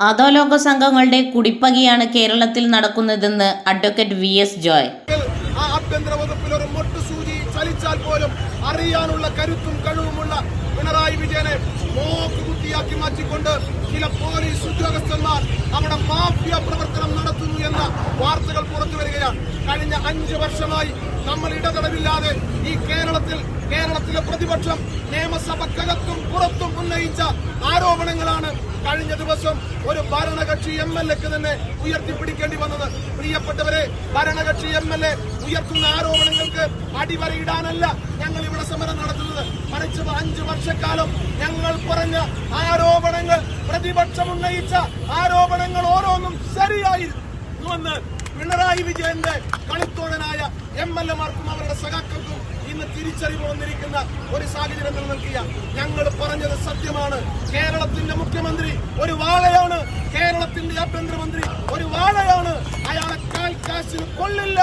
അധോലോക സംഘങ്ങളുടെ കുടിപ്പകയാണ് കേരളത്തിൽ നടക്കുന്നതെന്ന് അഡ്വക്കേറ്റ് വി എസ് ജോയ്. ആഭ്യന്തര വകുപ്പിൽ ഒരു ചലിച്ചാൽ പോലും അറിയാനുള്ള കരുത്തും കഴിവുമുള്ള പിണറായി വിജയനെ മോക്കുകുത്തിയാക്കി മാറ്റിക്കൊണ്ട് ചില പോലീസ് ഉദ്യോഗസ്ഥന്മാർ അവിടെ മാഫിയ പ്രവർത്തനം നടത്തുന്നു എന്ന വാർത്തകൾ പുറത്തു വരികയാണ്. കഴിഞ്ഞ അഞ്ച് വർഷമായി നമ്മൾ ഇടതടവില്ലാതെ ഈ കേരളത്തിൽ കേരളത്തിലെ പ്രതിപക്ഷം നിയമസഭക്കകത്തും പുറത്തും ഉന്നയിച്ച ആരോപണങ്ങളാണ് കഴിഞ്ഞ ദിവസം ഒരു ഭരണകക്ഷി എം എൽ എക്ക് തന്നെ ഉയർത്തിപ്പിടിക്കേണ്ടി വന്നത്. പ്രിയപ്പെട്ടവരെ ഭരണകക്ഷി എം എൽ എ ഉയർത്തുന്ന ആരോപണങ്ങൾക്ക് അടിവരയിടാനല്ല ഞങ്ങൾ ഇവിടെ സമരം നടത്തുന്നത്. മറിച്ച് അഞ്ചു വർഷക്കാലം ഞങ്ങൾ പറഞ്ഞ ആരോപണങ്ങൾ പ്രതിപക്ഷം ഉന്നയിച്ച ആരോപണങ്ങൾ ഓരോന്നും ശരിയായിരുന്നുവെന്ന് പിണറായി വിജയന്റെ കളിത്തോഴനായ എം എൽ എമാർക്കും അവരുടെ സഖാക്കൾക്കും തിരിച്ചറിവ് വന്നിരിക്കുന്ന ഒരു സാഹചര്യം നിലനിൽക്കുക ഞങ്ങൾ പറഞ്ഞത് സത്യമാണ്. കേരളത്തിന്റെ മുഖ്യമന്ത്രി ഒരു വാളയാണ്. കേരളത്തിന്റെ ആഭ്യന്തരമന്ത്രി ഒരു വാളയാണ്. അയാളെ കാൽ കാശിന് കൊള്ളില്ല.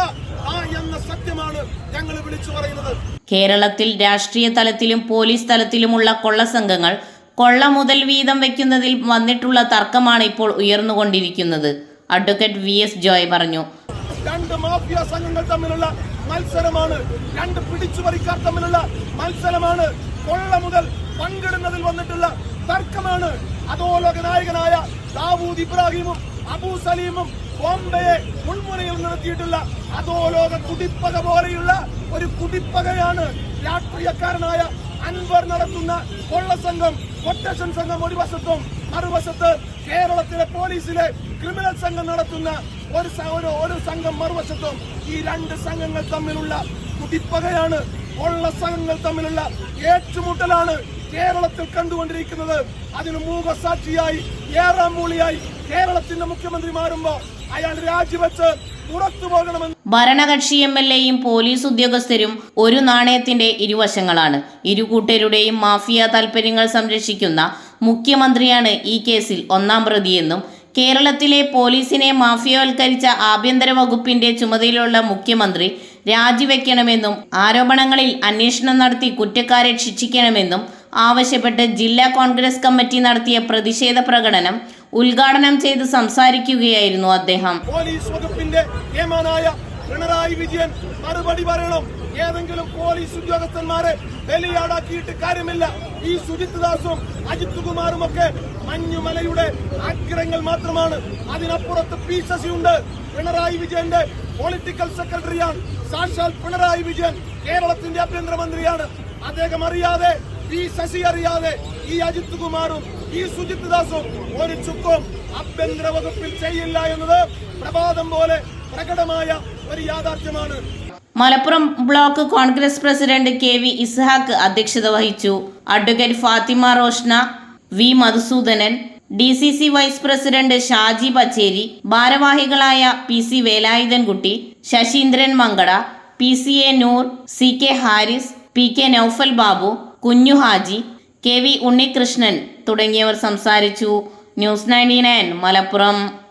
ആ എന്ന സത്യമാണ് ഞങ്ങൾ വിളിച്ചു പറയുന്നത്. കേരളത്തിൽ രാഷ്ട്രീയ തലത്തിലും പോലീസ് തലത്തിലുമുള്ള കൊള്ളസംഘങ്ങൾ കൊള്ള മുതൽ വീതം വെക്കുന്നതിൽ വന്നിട്ടുള്ള തർക്കമാണ് ഇപ്പോൾ ഉയർന്നുകൊണ്ടിരിക്കുന്നത്. അഡ്വക്കേറ്റ് വി എസ് ജോയ് പറഞ്ഞു. രണ്ട് മാഫിയ സംഘങ്ങൾ തമ്മിലുള്ള മത്സരമാണ്. രണ്ട് പിടിച്ചുപറിക്കാർ തമ്മിലുള്ള മത്സരമാണ്. കൊള്ള മുതൽ പങ്കിടുന്നതിൽ വന്നിട്ടുള്ള തർക്കമാണ്. അധോലോക നായകനായ ദാവൂദ് ഇബ്രാഹിമും അബൂ സലീമും ബോംബെയെ മുൾമുനയിൽ നിർത്തിയിട്ടുള്ള അധോലോക കുടിപ്പക പോലെയുള്ള ഒരു കുടിപ്പകയാണ് രാഷ്ട്രീയക്കാരനായ അൻവർ നടത്തുന്ന കൊള്ളസംഘം കൊട്ടേഷൻ സംഘം ഒരു വശത്തും മറുവശത്ത് കേരളത്തിലെ പോലീസിലെ ക്രിമിനൽ സംഘം നടത്തുന്ന ഒരു ഒരു സംഘം മറുവശത്തും ഈ രണ്ട് സംഘങ്ങൾ തമ്മിലുള്ള കുതിപ്പകയാണ്. കൊള്ള സംഘങ്ങൾ തമ്മിലുള്ള ഏറ്റുമുട്ടലാണ് കേരളത്തിൽ കണ്ടുകൊണ്ടിരിക്കുന്നത്. അതിന് മൂകസാക്ഷിയായി ഏറാം മൂളിയായി കേരളത്തിന്റെ മുഖ്യമന്ത്രി മാറുമ്പോ അയാൾ രാജിവെച്ച് ഭരണകക്ഷി എം എൽ എയും പോലീസ് ഉദ്യോഗസ്ഥരും ഒരു നാണയത്തിന്റെ ഇരുവശങ്ങളാണ്. ഇരു കൂട്ടരുടെയും മാഫിയ താൽപര്യങ്ങൾ സംരക്ഷിക്കുന്ന മുഖ്യമന്ത്രിയാണ് ഈ കേസിൽ ഒന്നാം പ്രതിയെന്നും കേരളത്തിലെ പോലീസിനെ മാഫിയവൽക്കരിച്ച ആഭ്യന്തര വകുപ്പിന്റെ ചുമതലയുള്ള മുഖ്യമന്ത്രി രാജിവെക്കണമെന്നും ആരോപണങ്ങളിൽ അന്വേഷണം നടത്തി കുറ്റക്കാരെ ശിക്ഷിക്കണമെന്നും ആവശ്യപ്പെട്ട് ജില്ലാ കോൺഗ്രസ് കമ്മിറ്റി നടത്തിയ പ്രതിഷേധ പ്രകടനം ഉദ്ഘാടനം ചെയ്ത് സംസാരിക്കുകയായിരുന്നു അദ്ദേഹം. പോലീസ് വകുപ്പിന്റെ നിയമനായ പിണറായി വിജയൻ മറുപടി പറയണം. ഏതെങ്കിലും പോലീസ് ഉദ്യോഗസ്ഥന്മാരെ ബലിയാടാക്കിയിട്ട് കാര്യമില്ല. ഈ സുജിത് ദാസും അജിത് കുമാറും ഒക്കെ മഞ്ഞുമലയുടെ ആഗ്രഹങ്ങൾ മാത്രമാണ്. അതിനപ്പുറത്ത് പി ശശിയുണ്ട്. പിണറായി വിജയന്റെ പൊളിറ്റിക്കൽ സെക്രട്ടറിയാണ് സാക്ഷാൽ പിണറായി വിജയൻ കേരളത്തിന്റെ ആഭ്യന്തരമന്ത്രിയാണ്. അദ്ദേഹം അറിയാതെ പി ശശി അറിയാതെ ഈ അജിത് കുമാറും ഈ സുജിത് ദാസും ഒരു ചുക്കും ആഭ്യന്തര വകുപ്പിൽ ചെയ്യില്ല എന്നത് പ്രഭാതം പോലെ പ്രകടമായ ഒരു യാഥാർത്ഥ്യമാണ്. Malappuram block Congress president K V Ishaq അധ്യക്ഷത വഹിച്ചു. Advocate Fathima Roshna V Madhusoodanan D C C vice president Shaji Pacheri ഭാരവാഹികളായ P C Velayudhankutty Sasheendran Mankada P C A Noor C K Haris P K Noufal Babu Kunju Haji K V Unnikrishnan തുടങ്ങിയവർ സംസാരിച്ചു. News ninety nine Malappuram.